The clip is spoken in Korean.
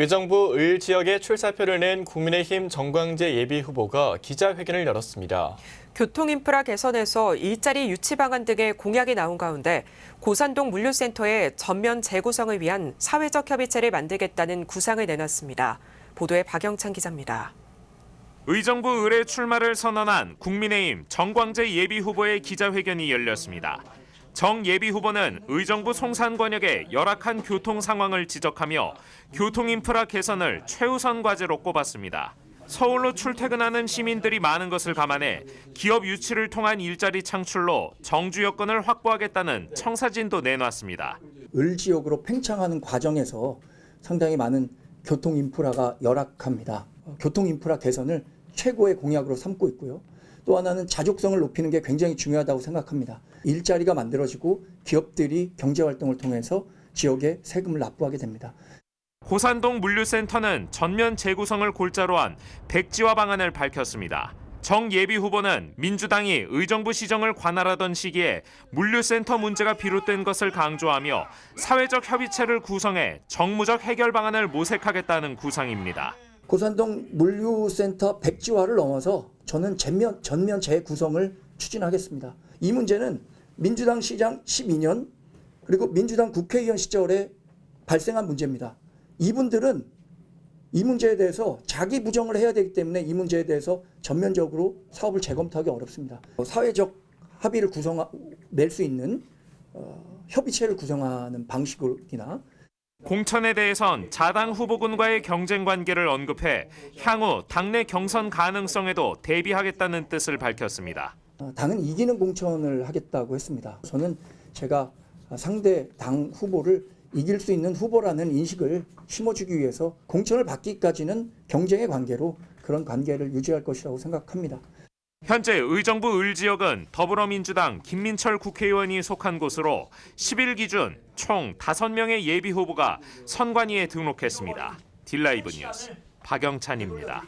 의정부 을 지역에 출사표를 낸 국민의힘 정광재 예비 후보가 기자회견을 열었습니다. 교통인프라 개선에서 일자리 유치 방안 등의 공약이 나온 가운데 고산동 물류센터의 전면 재구성을 위한 사회적 협의체를 만들겠다는 구상을 내놨습니다. 보도에 박영찬 기자입니다. 의정부 을의 출마를 선언한 국민의힘 정광재 예비 후보의 기자회견이 열렸습니다. 정 예비 후보는 의정부 송산권역의 열악한 교통 상황을 지적하며 교통 인프라 개선을 최우선 과제로 꼽았습니다. 서울로 출퇴근하는 시민들이 많은 것을 감안해 기업 유치를 통한 일자리 창출로 정주 여건을 확보하겠다는 청사진도 내놨습니다. 을 지역으로 팽창하는 과정에서 상당히 많은 교통 인프라가 열악합니다. 어, 교통 인프라 개선을 최고의 공약으로 삼고 있고요. 또 하나는 자족성을 높이는 게 굉장히 중요하다고 생각합니다. 일자리가 만들어지고 기업들이 경제 활동을 통해서 지역에 세금을 납부하게 됩니다. 고산동 물류센터는 전면 재구성을 골자로 한 백지화 방안을 밝혔습니다. 정 예비 후보는 민주당이 의정부 시정을 관할하던 시기에 물류센터 문제가 비롯된 것을 강조하며 사회적 협의체를 구성해 정무적 해결 방안을 모색하겠다는 구상입니다. 고산동 물류센터 백지화를 넘어서 저는 전면, 전면 재구성을 추진하겠습니다. 이 문제는 민주당 시장 12년 그리고 민주당 국회의원 시절에 발생한 문제입니다. 이분들은 이 문제에 대해서 자기 부정을 해야 되기 때문에 이 문제에 대해서 전면적으로 사업을 재검토하기 어렵습니다. 사회적 합의를 구성 낼 수 있는 어, 협의체를 구성하는 방식이나 공천에 대해선 자당 후보군과의 경쟁 관계를 언급해 향후 당내 경선 가능성에도 대비하겠다는 뜻을 밝혔습니다. 어, 당은 이기는 공천을 하겠다고 했습니다. 저는 제가 상대 당 후보를 이길 수 있는 후보라는 인식을 심어주기 위해서 공천을 받기까지는 경쟁의 관계로 그런 관계를 유지할 것이라고 생각합니다. 현재 의정부 을 지역은 더불어민주당 김민철 국회의원이 속한 곳으로 10일 기준 총 5명의 예비 후보가 선관위에 등록했습니다. 딜라이브 뉴스 박영찬입니다.